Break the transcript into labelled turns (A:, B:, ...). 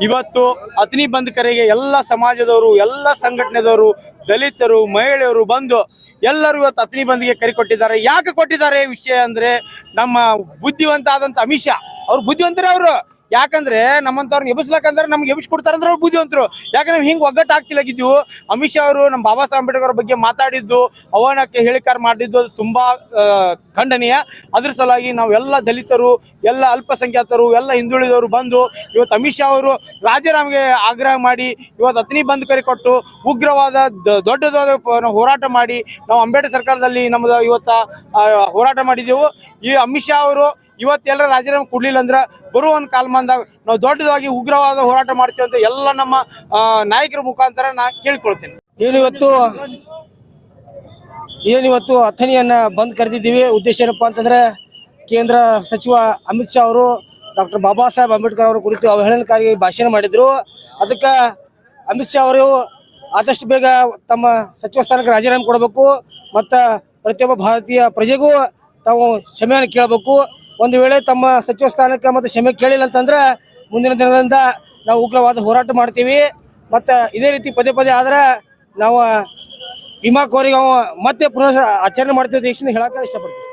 A: ಇವತ್ತು ಅಗ್ನಿ ಬಂದ್ ಕರೆಗೆ ಎಲ್ಲ ಸಮಾಜದವರು, ಎಲ್ಲ ಸಂಘಟನೆದವರು, ದಲಿತರು, ಮಹಿಳೆಯರು ಬಂದು ಎಲ್ಲರೂ ಇವತ್ತು ಅತ್ನಿ ಬಂದ್ಗೆ ಕರೆ ಕೊಟ್ಟಿದ್ದಾರೆ. ಯಾಕೆ ಕೊಟ್ಟಿದ್ದಾರೆ ವಿಷಯ ಅಂದ್ರೆ ನಮ್ಮ ಬುದ್ಧಿವಂತ ಆದಂತ ಅಮಿಷ ಅವ್ರು ಬುದ್ಧಿವಂತರೇ ಅವರು. ಯಾಕಂದ್ರೆ ನಮ್ಮಂತವ್ರನ್ನ ಎಬ್ಬಿಸ್ಲಕ್ಕಂದ್ರೆ ನಮ್ಗೆ ಎಬ್ಸ್ ಕೊಡ್ತಾರ ಅಂದ್ರೆ ಅವ್ರು ಬುದ್ಧಿವಂತರು. ಯಾಕಂದ್ರೆ ನಾವು ಹಿಂಗ್ ಒಗ್ಗಟ್ಟು ಆಗ್ತಿಲ್ಲಾಗಿದ್ವು ಅಮಿತ್ ಶಾ ಅವರು ನಮ್ಮ ಬಾಬಾ ಸಾಹೇಬ್ ಅಂಬೇಡ್ಕರ್ ಬಗ್ಗೆ ಮಾತಾಡಿದ್ದು ಅವನಕ್ಕೆ ಹೇಳಿಕಾರ ಮಾಡಿದ್ದು ಅದು ತುಂಬಾ ಖಂಡನೀಯ. ಅದ್ರ ಸಲುವಾಗಿ ನಾವೆಲ್ಲ ದಲಿತರು, ಎಲ್ಲ ಅಲ್ಪಸಂಖ್ಯಾತರು, ಎಲ್ಲ ಹಿಂದುಳಿದವರು ಬಂದು ಇವತ್ತು ಅಮಿತ್ ಶಾ ಅವರು ರಾಜೀನಾಮೆಗೆ ಆಗ್ರಹ ಮಾಡಿ ಇವತ್ತು ಅತ್ನಿ ಬಂದ್ ಕರೆ ಕೊಟ್ಟು ಉಗ್ರವಾದ ದೊಡ್ಡದಾದ ನಾವು ಹೋರಾಟ ಮಾಡಿ ನಾವು ಅಂಬೇಡ್ಕರ್ ಸರ್ಕಾರದಲ್ಲಿ ನಮ್ದು ಇವತ್ತ ಹೋರಾಟ ಮಾಡಿದೆವು ಈ ಅಮಿತ್ ಶಾ ಅವರು ಇವತ್ತೆಲ್ಲ ರಾಜೀನಾಮೆ ಕೊಡ್ಲಿಲ್ಲ ಅಂದ್ರೆ ಬರುವ ಒಂದು ಕಾಲಮಾನದಾಗ ನಾವು ದೊಡ್ಡದಾಗಿ ಉಗ್ರವಾದ ಹೋರಾಟ ಮಾಡ್ತೀವಿ ಅಂತ ಎಲ್ಲ ನಮ್ಮ ನಾಯಕರ ಮುಖಾಂತರ ನಾ ಕೇಳ್ಕೊಳ್ತೇನೆ.
B: ಏನಿವತ್ತು ಏನಿವತ್ತು ಅಥಣಿಯನ್ನ ಬಂದ್ ಕರೆದಿದ್ದೀವಿ. ಉದ್ದೇಶ ಏನಪ್ಪಾ ಅಂತಂದ್ರೆ ಕೇಂದ್ರ ಸಚಿವ ಅಮಿತ್ ಶಾ ಅವರು ಡಾಕ್ಟರ್ ಬಾಬಾ ಸಾಹೇಬ್ ಅಂಬೇಡ್ಕರ್ ಅವರ ಕುರಿತು ಅವಹೇಳನಕಾರಿ ಭಾಷಣ ಮಾಡಿದ್ರು. ಅದಕ್ಕೆ ಅಮಿತ್ ಶಾ ಅವರು ಆದಷ್ಟು ಬೇಗ ತಮ್ಮ ಸಚಿವ ಸ್ಥಾನಕ್ಕೆ ರಾಜೀನಾಮೆ ಕೊಡಬೇಕು. ಮತ್ತು ಪ್ರತಿಯೊಬ್ಬ ಭಾರತೀಯ ಪ್ರಜೆಗೂ ತಾವು ಕ್ಷಮೆಯನ್ನು ಕೇಳಬೇಕು. ಒಂದು ವೇಳೆ ತಮ್ಮ ಸಚಿವ ಸ್ಥಾನಕ್ಕೆ ಮತ್ತು ಕ್ಷಮೆ ಕೇಳಿಲ್ಲ ಅಂತಂದ್ರೆ ಮುಂದಿನ ದಿನಗಳಿಂದ ನಾವು ಉಗ್ರವಾದ ಹೋರಾಟ ಮಾಡ್ತೀವಿ. ಮತ್ತು ಇದೇ ರೀತಿ ಪದೇ ಪದೇ ಆದ್ರೆ ನಾವು ವಿಮಾ ಕೋರಿಗೆ ಮತ್ತೆ ಪುನಃ ಆಚರಣೆ ಮಾಡ್ತೀವಿ ಅಂತ ಹೇಳಕ್ಕೆ ಇಷ್ಟಪಡ್ತೀವಿ